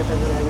Rate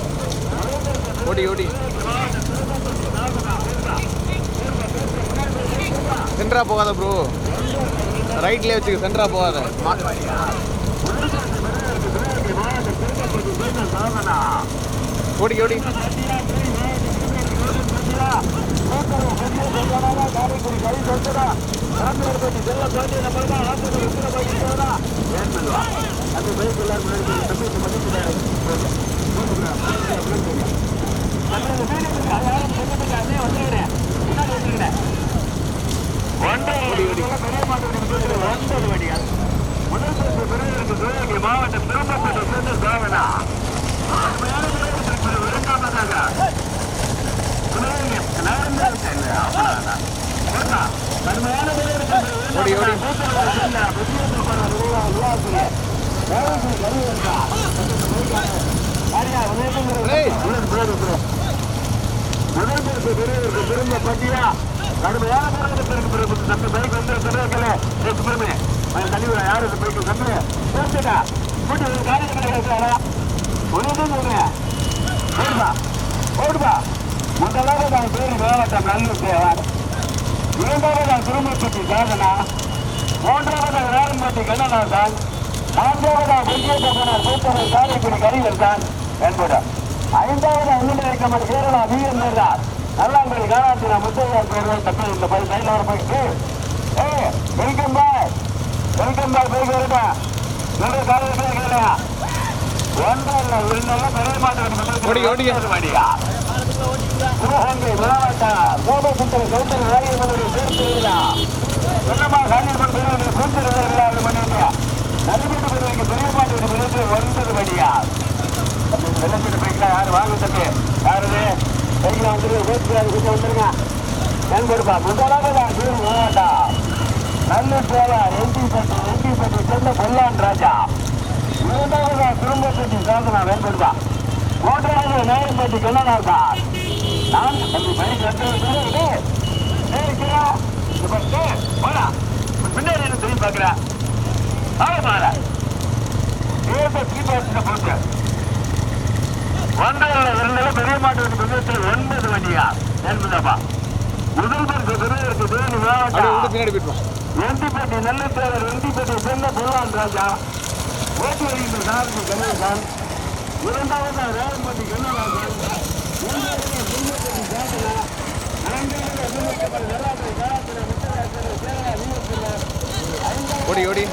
ஓடி ஓடி. சென்ட்ரா போகாத ப்ரோ ரைட்லேயே வச்சுக்க சென்ட்ரா போகாத. ஓடி ஓடி ஓடி. மாவட்டம் திருப்பத்தூர் சேர்ந்த சாவனா இரண்டாவதாக ஓடி ஓடி ஏய். திரும்ப பட்டியா? கடுமையான போராட்டத்திற்கு பிறகு தம்பி பைக் வந்து திருக்கல சுப்பிரமே தள்ளிவிட யாரு இந்த பைக் தம்பி சேர்த்துட்டா கூட்டி ஒரு காரியம் கிடையாது ஒன்று சொல்றேன் ஓடுபா ஓடுபா முதலாக நான் பேரு மாவட்டம் நல்லூர் தேவர் இரண்டாவது நான் திருமூர்த்தி சாதனா மூன்றாவது வேரம்பட்டி கண்ணநாதன் நான்காவது வெங்கடேசனார் கூட்டணி காரைக்குடி கரிகள் தான். என்பது ஐந்தாவது உள்ளிருக்கமல் கேரளா வீரன் நேர்ந்தார் நல்லாம்பரி காலாத்திர முத்தையா பேர்கள் தப்பி இந்த பை சைடில் வர போயிட்டு. ஏ வெல்கம் பாய். வெல்கம் பாய் போய் வருமா நல்ல காலையில் போய் கேளுங்க. ஒன்றல்ல இரண்டல்ல பெரிய ஓடி, ஓடி. மாட்டியா சிவகங்கை மாவட்டம் கோபசுந்தர கௌதம் ராஜேந்திரனுடைய சேர்த்து என்னமா காந்தியம்மன் பெரியவர்கள் கூட்டுறது இல்லாத பண்ணிருக்கா நடுவிட்டு பெரியவங்க பெரிய மாட்டு பெரிய ஒன்பது மணியா வெள்ளத்தில் போய்க்கலாம் யாரு வாங்க தம்பி யாரு பைக்கில் வந்துருங்க பேசுகிறாரு கொஞ்சம் வந்துருங்க? என் கொடுப்பா முதலாக நான் சிறு மாவட்டம் நல்லூர் எம்பி பட்டு எம்பி பட்டு சேர்ந்த பொல்லான் ராஜா. இரண்டாவது திரும்பப்பட்டி சாதனா வேண்படுவா மூன்றாவது நேரம்பட்டி கண்ணனார் தான் நான் தம்பி பைக் வந்து பின்னாடி என்ன திரும்பி பார்க்கிறேன் ஆமாம் ஏதோ தீபாவளி போட்டு? ஒன்றரை இரண்டுல பெரிய மாட்டு பந்தயத்தில் ஒன்பது வண்டியா என்பதாப்பா தேனி அப்படியே மாவட்டம் வெண்டிப்பட்டி நெல்லைத்தேவர் வெண்டிப்பட்டி செல்ல பொருளான் ராஜா ஓட்டு வருகின்ற சாரதி கணேசன் இரண்டாவது ரேவன்பட்டி கண்ணராஜன் மூன்றாவது சுந்தரப்பட்டி ஜாதனா நான்காவது அபிமன்யப்பட்டி வெள்ளாப்பட்டி காலாத்திர முத்தராஜன் சேரா வீரப்பிள்ளர் ஓடி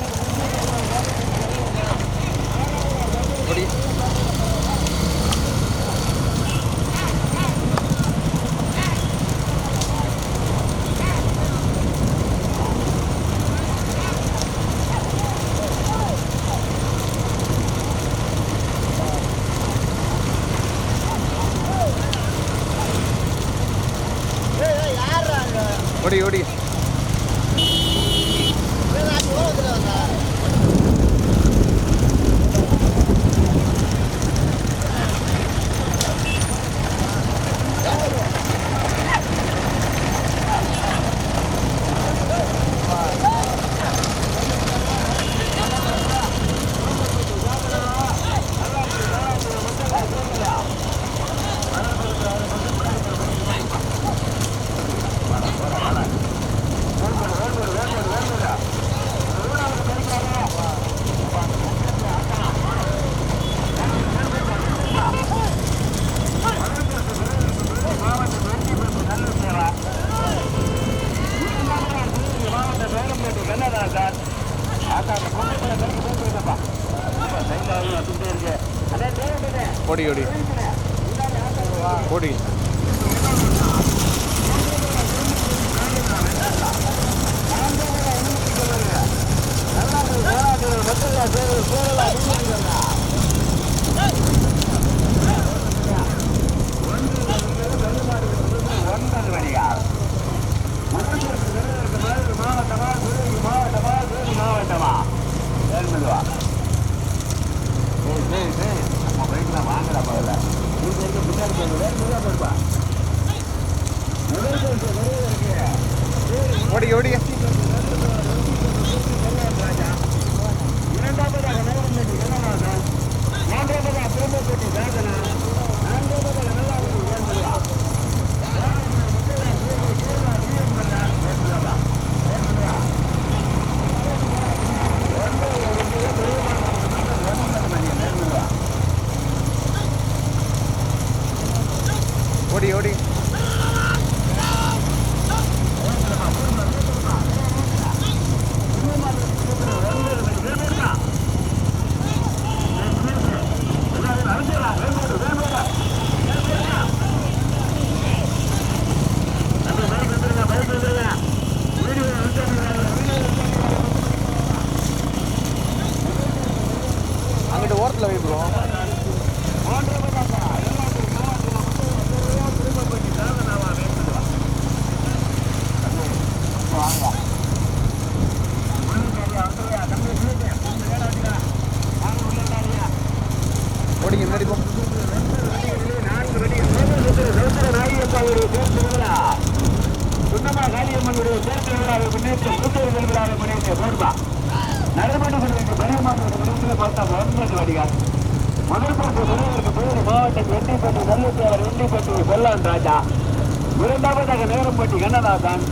நேரம்பட்டி கண்ணதாசன்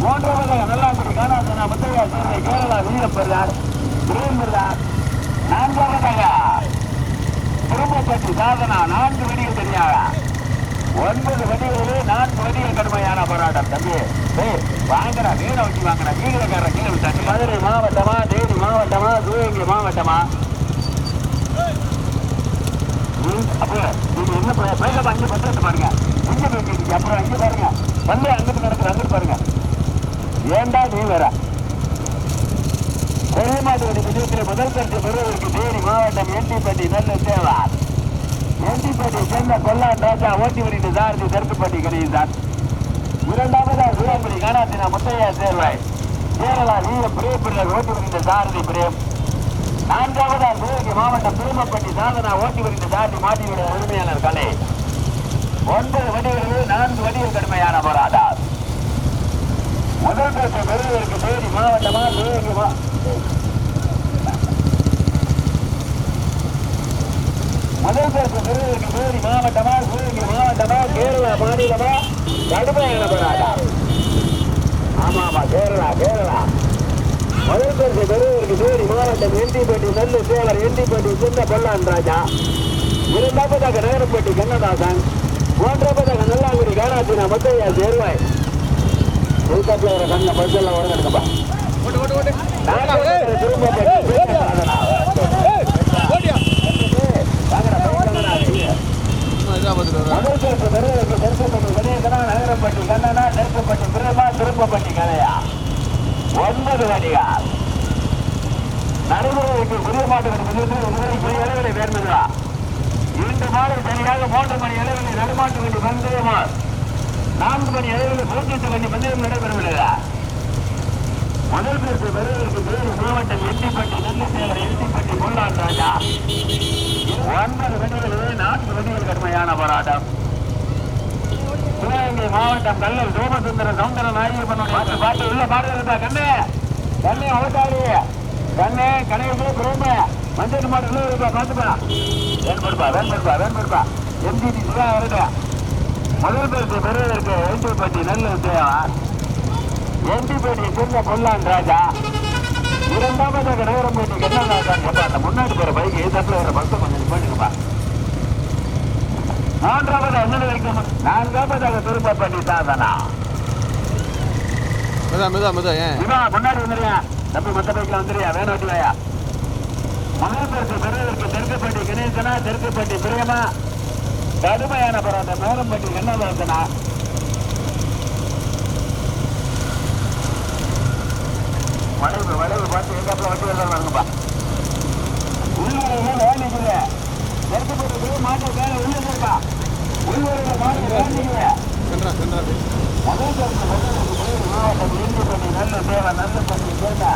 மூன்றாவதாக நல்லாம்பட்டி காணாசனா முத்தையா சேர்ந்த கேரளா வீரப்பிள்ளார் பிரேம்பிள்ளார் நான்காவதாக திரும்பப்பட்டி சாதனா நான்கு வெடிகள் தெரியாதா ஒன்பது வடிகளிலே நான்கு வெடிகள் கடுமையான போராட்டம் தம்பி. டேய் வாங்கடா வீட வச்சு வாங்கடா. கீழக்கார கீழே விட்டாச்சு. மதுரை மாவட்டமா தேனி மாவட்டமா சிவகங்கை மாவட்டமா? ம், அப்புறம் நீங்க என்ன பே- அங்கே பத்திரத்தை பாருங்க. இங்க பேசிட்டீங்க அப்புறம் அங்க பாருங்க. வந்து அங்கிட்டு நடக்குது அங்கிட்டு பாருங்க. ஏண்டா நீ வேற? பெரியமாட்டு விஜயத்தில் முதல் பரிசு பெறுவதற்கு தேனி மாவட்டம் எண்டிப்பட்டி நல்ல சேவா எண்டிப்பட்டி சேர்ந்த கொல்லான் ராஜா ஓட்டி வருகின்ற சாரதி தெற்குப்பட்டி கிடையாது இரண்டாவதா சிவம்படி காணாத்தினா முத்தையா சேர்வாய். கேரளா வீர பிரியப்பிள்ளர் ஓட்டி வருகின்ற சாரதி பிரேம். நான்காவதா சிவகங்கை மாவட்டம் திருமப்பட்டி சாதனா ஓட்டி வருகின்ற சாரதி மாட்டியுடைய உரிமையாளர் கலை ஒன்பது வடிகளில் நான்கு வடிவம் கடுமையான போராட்டம். முதல் பரிசு பெறுவதற்கு தேதி மாவட்டமா தேதிமா முதல் பரிசு பெறுவதற்கு தேதி மாவட்டமா தேதி மாவட்டமா கேரளா மாநிலமா கடுமையான போராட்டம். ஆமா ஆமா கேரளா கேரளா. முதல் பரிசு பெறுவதற்கு தேதி மாவட்டம் எண்டிப்பட்டி நெல்லு சேவர் எண்டிப்பட்டி சின்ன பொல்லான் ராஜா. இரண்டாவதாக நகரப்பட்டி கண்ணதாசன். முதல் பரிசு பெறுவதற்கு தெற்குப்பட்டி கணேசனா நகரப்பட்டி கண்ணனா தெற்குப்பட்டி பிரமா திருப்பப்பட்டி கலையா ஒன்பது வடிகால் நடைமுறைக்கு புதிய மாட்டுக்கு வேண்டுதா இரண்டு மாடு சரியாக மூன்று மணி அளவில் நடுமாட்டு வண்டி பந்தயமா நான்கு மணி அளவில் பூஜ்ஜியத்து வண்டி பந்தயம் நடைபெறவில்லை முதல் பரிசு பெறுவதற்கு வேறு மாவட்டம் எட்டிப்பட்டி நெல்லிசேகர் எட்டிப்பட்டி முல்லான் ராஜா. ஒன்பது வண்டிகளிலே நான்கு வண்டிகள் கடுமையான போராட்டம். சிவகங்கை மாவட்டம் கல்லல் சோமசுந்தர சவுந்தர நாயகனுடைய பாட்டு உள்ள பாடுகிறதா கண்ணு? கண்ணே அவசாரி கண்ணே கணேசே குரோம மஞ்சள் மாடு உள்ள இருக்கா பார்த்துப்பா. வேண்படுப்பா வேண்படுப்பா வேண்படுப்பா எம்ஜிடி சிவா வருது. முதல் பரிசு பெறுவதற்கு எல்டிப்பட்டி நல்ல தேவா எம்டிப்பட்டி சின்ன பொல்லான் ராஜா. இரண்டாவதாக நகரம்பேட்டி கண்ணதாசன் எப்பா அந்த முன்னாடி போற பைக் தப்புல வர பஸ் கொஞ்சம் நிப்பாட்டுங்கப்பா மூன்றாவது அண்ணன் வரைக்கும் நான்காவதாக திருப்பப்பட்டி சாதனா. முன்னாடி வந்துறியா தம்பி மத்த பைக்ல வந்துறியா வேணும் வச்சுவாயா மகாபுரத்து பெறுவதற்கு தெற்குப்பட்டி கணேசனா தெற்குப்பட்டி பிரியமா கடுமையான போராட்டம். மேலம்பட்டி கண்ணதாசனா. வளைவு வளைவு பார்த்து எங்க வண்டி வரலாம்ப்பா உள்ளூரில் வேலைக்குள்ள தெற்குப்பட்டி மாட்ட வேலை உள்ள இருக்கா? உள்ளூரில் மாட்ட வேலைக்குள்ள முதல் போய் மாவட்டம் இந்து பண்ணி நல்ல சேவை நல்ல பண்ணி கேட்டா.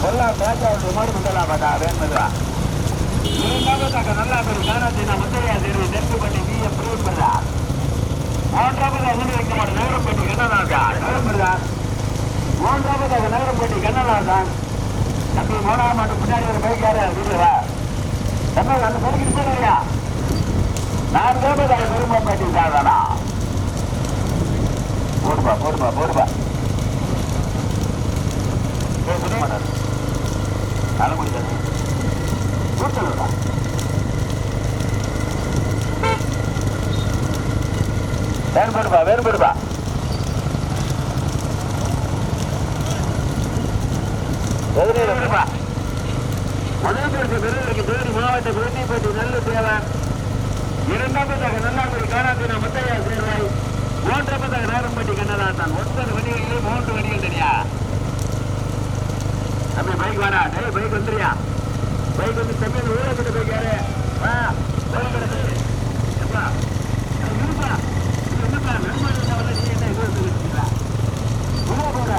ಒಳ್ಳೆ பேச்சாவுடைய மாடு முந்தலாம் பார்த்தா வேணுமதுவா இரண்டாவதாக நல்லா பேர் காரணத்தை நான் முந்தையா தேர்வு தெற்கு பண்ணி நீ எப்படி பெறா மூன்றாவதாக முன் வைக்க மாட்டேன் நேரம் பண்ணி கண்ணதாசா நேரம் தம்பி மூணாம் மாட்டு பின்னாடி ஒரு பைக்கார வீடுவா தம்பி அந்த போறியா போடுப்பா. போடுப்பா போடுப்பா. அல முடியாது கூட்டலுடா வேறுபடுப்பா வேறுபடுப்பா எதிரேப்பா முதல் பேருக்கு பெருவருக்கு தேடி மாவட்ட குழந்தைப்பட்டி நல்ல தேவன் இரண்டாவதாக நல்லாங்குடி காராத்தின முத்தையா சேர்வாய் மூன்றாவதாக நேரம்பட்டி கண்ணதாசன் ஒன்பது வண்டிகளிலே மூன்று வண்டிகள் தெரியா பைக் வாடா. டேய் பைக் வந்துறியா பைக் வந்து தம்பி இந்த ஊரை கிட்ட போய் கேரு வா பைக் கிட்ட. போய் எப்பா இருப்பா என்னப்பா நீ என்ன இது வந்து வச்சுக்கிறா உள்ள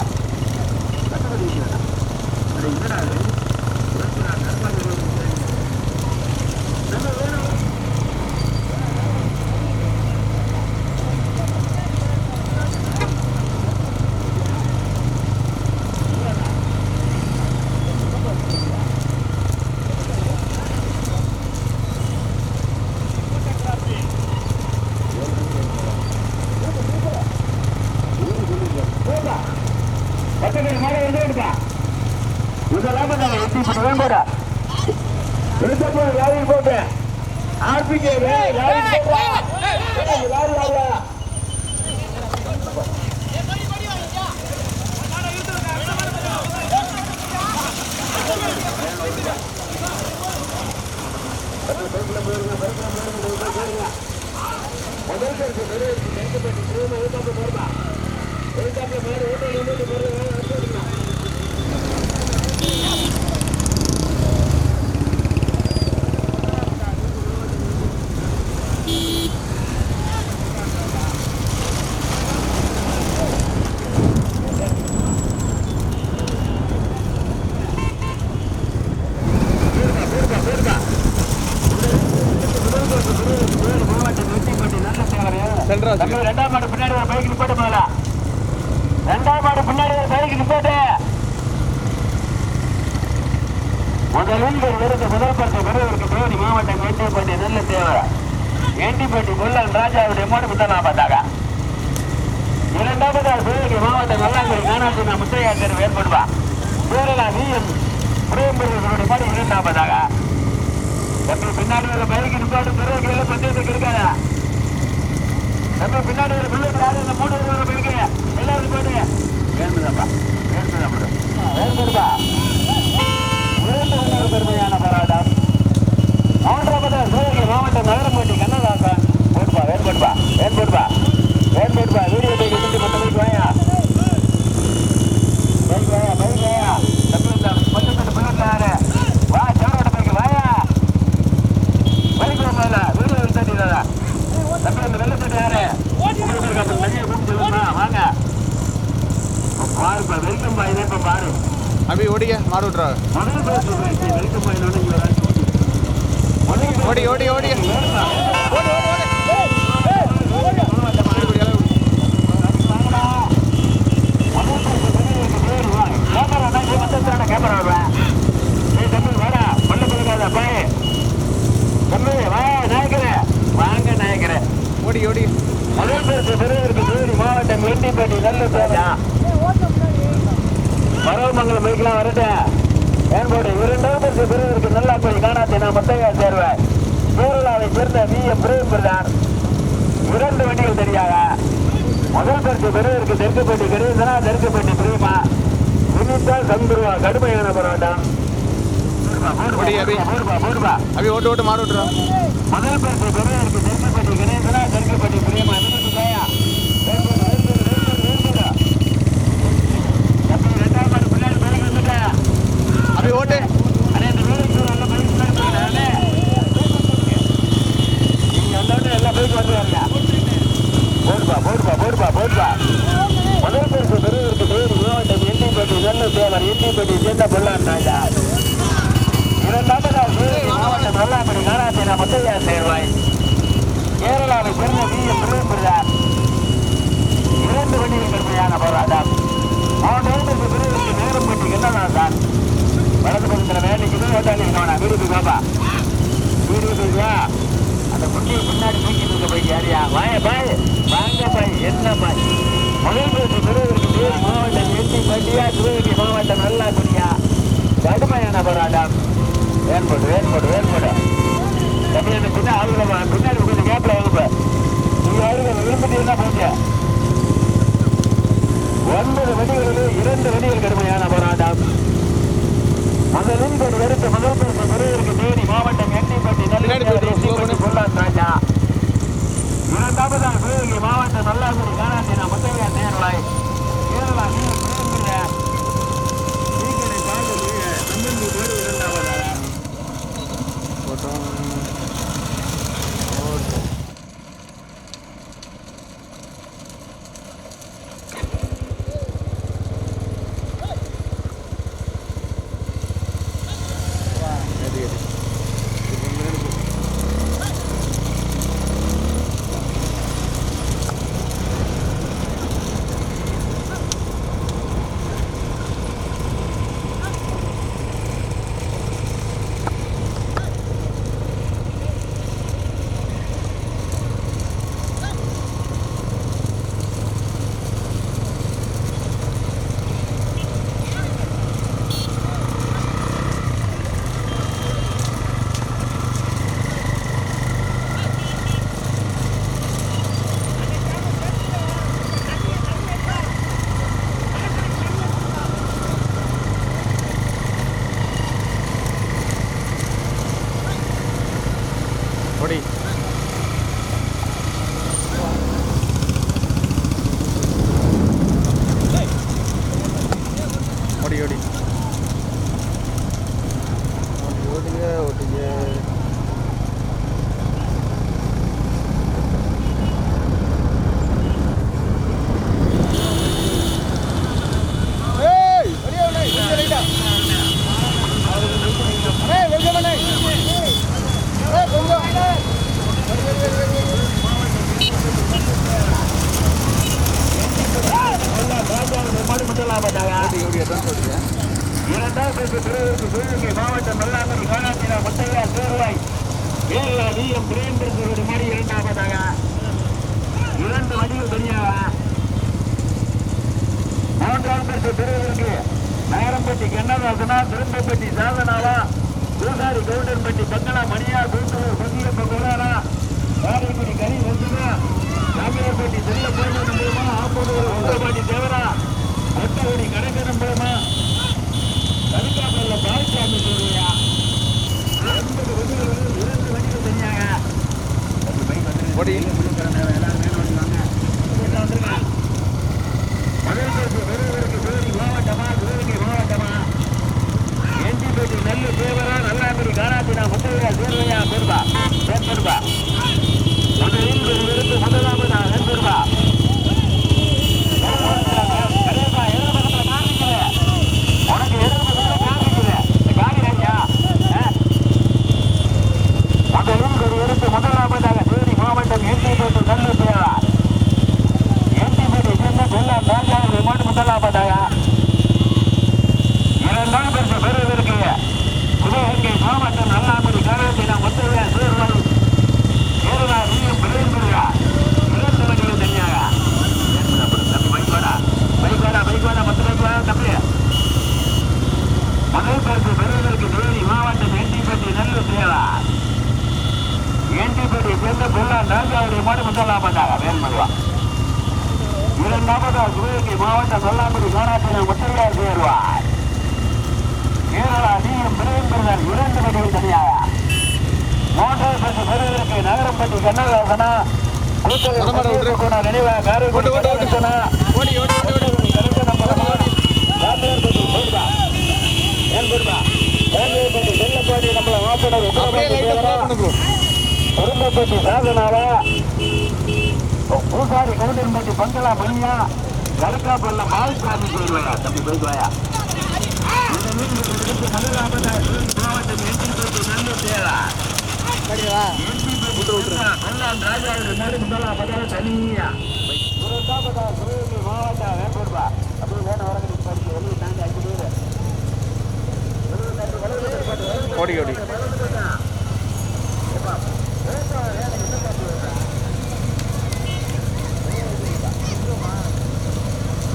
கட்டுப்படி என்னடா இது என்னடா நண்பர் நம்ம வேணும் பக்கத்தில் மேலே வந்து எடுப்பா இதெல்லாம் நான் எட்டி பண்ண வேண்டாட எடுத்தப்போ லாரி போட்டு ஆர்பிகே லாரி லாரி லாரி முதல் பேருக்கு பெரிய கருத்துப்பட்டு திரும்ப எழுத்தாப்பு போடுமா எழுத்தாப்புல மேலே ஓட்டல் சென்றா தம்பி, ரெண்டாம் மாடு பின்னாடி ஒரு பைக் நிப்பாட்டு முதல்ல ரெண்டாம் மாடு பின்னாடி ஒரு பைக் நிப்பாட்டு முதலில் ஒரு விருது முதல் பரிசு பெறுவதற்கு தேனி மாவட்டம் வேண்டியப்பட்டி நல்ல தேவை வேண்டிப்பட்டி ராஜாவுடைய மோடி முத்தலாம் பார்த்தாங்க. இரண்டாவது சிவகங்கை மாவட்டம் நல்லாங்குடி காணாசி முத்தையா தேர்வு ஏற்படுவா வேறலா நீயும் பிரேம்பருடைய மாடு இரண்டாம் பார்த்தாங்க. தம்பி பின்னாடி ஒரு பைக் நிப்பாட்டு பெருவகையில பஞ்சாயத்துக்கு இருக்காதா நம்ம பின்னாடி ஒரு பிள்ளைக்கு யாரும் இந்த மூணு பேர் பயிருக்கு. எல்லாரும் போயிட்டு வேணுதாப்பா வேணுதா வேணுதா இரண்டு பெருமையான போராட்டம். மூன்றாவது சிவகங்கை மாவட்டம் நகரம்பட்டி கண்ணதாசன் போட்டுப்பா வேண்படுப்பா வேண்படுப்பா வேண்படுப்பா வீடியோ பைக் எடுத்து மொத்த பைக் வாயா. பைக் வாயா பைக் வாயா. தம்பி பக்கத்து புல்லட்ல யாரு வா சேரோட பைக் வாயா. பைக் முதல்ல வீடியோ எடுத்துட்டீங்களா தம்பி அந்த வெள்ள சட்டை யாரு? உங்களுக்கு இருக்க அந்த தண்ணியை கூப்பிட்டு சொல்லுமா வாங்க பாருப்பா வெல்கம் பாய் தான் இப்ப பாரு. அபி ஓடிக்க மாடு விட்றா முதல் பேர் சொல்றேன் வெல்கம் பாய் இங்க வராது ஓடி ஓடி ஓடி ஓடி ஓடி ஓடி ஓடி ஓடி. மாவட்டம் வெண்டிப்பட்டி நல்ல சேவை மரவமங்கலம் பைக்கெல்லாம் வரட்டேன் ஏன்போடு இரண்டாம் பரிசு பெறுவதற்கு நல்லா போய் காணாத்தை நான் முத்தையா சேர்வேன். கேரளாவை சேர்ந்த வி. எம். பிரேம் பிரதான் இரண்டு வண்டிகள் தெரியாத. முதல் பரிசு பெறுவதற்கு தெற்குப்பட்டி கணேசனா தெற்குப்பட்டி பிரேமா. வினிதா சந்துருவா கடுமையான போராட்டம். ஓடி, அபி. போடுப்பா ஓட்டு ஓட்டு மாடு விட்டுறோம் முதல் பரிசு பெரியவருக்கு தெற்குப்பட்டி கணேசனா தெற்குப்பட்டி பிரியமா நிமிஷம் அப்படி ஓட்டு போடுப்பா போடுப்பா போடுப்பா போடுப்பா முதல் பரிசு பெரியவருக்கு பேர் மாவட்டம் எண்ணிப்பட்டி நல்ல தேவர் எண்ணிப்பட்டி சேர்ந்த பொல்லாண்டாங்க இரண்டாவதாக சிவகங்கை மாவட்டம் வெள்ளாம்படி காணாத்தேனா முத்தையா சேர்வாய்? கேரளாவை சேர்ந்த வி எம் பிரதமர் இரண்டு வண்டிகள் கடுமையான போராட்டம் மாவட்டத்திற்கு பிரிவுக்கு நேரம் பற்றி என்னதான் தான் வலது பக்கத்தில் வேலைக்கு ஓட்டாளி இருக்கவனா வீடுக்கு பாப்பா வீடுக்கு போய்வா அந்த குட்டியை பின்னாடி தூக்கிட்டு இருக்க போய் யாரியா வாய பாய் வாங்க பாய் என்ன பாய் முதல் பரிசு பெறுவதற்கு பேர் மாவட்டம் எட்டி பட்டியா சிவகங்கை மாவட்டம் நல்லா குடியா கடுமையான போராட்டம் வேன்போடு வேன்போடு வேன்போடு தம்பி எனக்கு பின்ன ஆளுங்க பின்னாடி கொஞ்சம் கேப்ல வாங்க நீங்க ஆளுங்க விரும்பத்தீங்கன்னா போங்க. ஒன்பது வண்டிகளில் இரண்டு வண்டிகள் கடுமையான போராட்டம். முதலில் ஒரு வருத்த முதல் பரிசு பெறுவதற்கு தேனி மாவட்டம் எண்ணிப்பட்டி பண்ணு. கொள்ளான் ராஜா. இரண்டாவதாக சிவகங்கை மாவட்டம் நல்லாகுடி காணாத்தினா முத்தையா நேரலாய் கேரளா நீர் பிரேமில சீக்கிரம் வீடு இரண்டாவதாக Bye-bye. நாரம்பட்டி கண்ணதாசனா திரும்பப்பட்டி சாதனாவா பூசாரி கவுண்டன்பட்டி பங்களா மணியார் கூட்டுறவு பங்கிலப்ப கோலாரா காரைக்குடி கனி வந்துனா சாமியார்பட்டி செல்ல போயிட்டு நம்புமா ஆப்பூர் உங்கபாட்டி தேவரா ஒட்டகுடி கணக்கு நம்புமா கலிக்காப்பல்ல பால்சாமி சொல்றியா இரண்டு வண்டிகள் தனியாக. ஒரு பைக் வந்து ஓடி. எல்லாரும் மேல ஓடிவாங்க வந்துருங்க முதல் பரிசு பெறுவதற்கு சிவகங்கை மாவட்டமா சிவகங்கை மாவட்டமா என்டிபேட்டி நெல்லு தேவரா நல்லாங்குடி காணாத்தினா முத்தையா சேர்வையா பெருபா பெருபா முதலில் பெறுவதற்கு முதலாவதா பெருபா கடையப்பா எதிர் பக்கத்துல காமிக்கல உனக்கு எதிர் பக்கத்துல காமிக்கல இந்த காடி ராஜா முதலில் பெறுவதற்கு முதலாவதாக தேனி மாவட்டம் என்டிபேட்டி நெல்லு தேவரா என்டிபேட்டி சென்னை கொல்லம் நான்காவது விமான முதலாவதாக இரண்டாம் பரிசு பெறுவதற்கு சிவகங்கை மாவட்டம் நல்லாங்குடி காலத்தினா முத்தையா சேர்வல் கேரளா நீயும் பிள்ளைங்களா இரண்டு வண்டிகள் தனியாக தம்பி பைக் வாடா பைக் வாடா பைக் வாடா மொத்த பைக் வாடா தம்பி முதல் பரிசு பெறுவதற்கு தேனி மாவட்டம் என்டிபேட்டி நெல்லு தேவா என்டிபேட்டி சேர்ந்த பொல்லா நான்காவது மாடு முதலாவதாக வேல்மருவா இரண்டாவதாக சிவகங்கை மாவட்டம் நல்லாங்குடி காணாத்தின முத்தையா சேர்வார் கேரளா நீயும் பிரதமர் இரண்டு வகையில் தனியாக மூன்றாவது பரிசு பெறுவதற்கு நகரம்பட்டி கண்ணதாசனா நினைவாக காரைக்குடி. கண்ணதாசனா ஓடி ஓடி ஓடி ஓடி பூசாரி கவுண்டன்பட்டி பங்களா மணியா கருக்காப்பல்ல மால்சாமி போயிடுவாயா தம்பி போயிடுவாயா மாவட்டம் வேப்பூர்வா அப்படியே வேணும் வரங்க படிச்சு வெளியே தாண்டி அஞ்சு பேர் ஓடி ஓடி.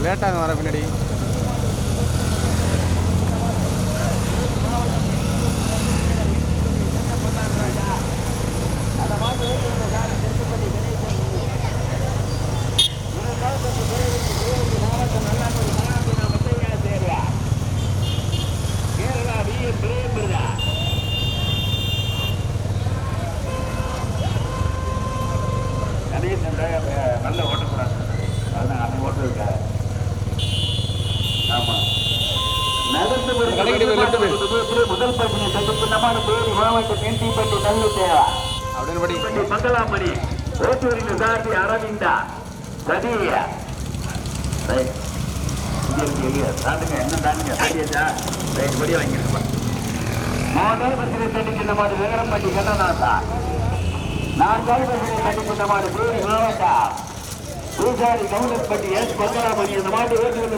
லேட்டாக வர பின்னாடி கேரளா விஎம் பிரேமிருதா கணேசன் நல்ல ஓட்டக்கூடாது அதான் அவன் ஓட்டுறதுக்காக ஆமா நடந்து வரும் கடைக்கிட்ட போய் left போய். முதல் பகுதியை தடுப்பு நம்மால் தேடி மாவட்டம் என்டிப்பட்டி நல்லு தேவா அப்படின்னு படி பட்டி மங்களாமணி அரவிந்தா சதியா தாண்டுங்க என்ன தாண்டுங்க சரியாச்சா ரைட் படி வாங்கிருப்பா மூணாவது பஸ்ஸில் தண்டிக்கின்ற மாதிரி விகரம்பட்டி கண்ணநாதா நான்காவது பஸ்ஸில் தண்டிக்கின்ற மாதிரி தேனி மாவட்டம் பூசாரி கவுண்டன்பட்டி எஸ் பங்களாமணி அந்த மாட்டு ஓட்டுநர்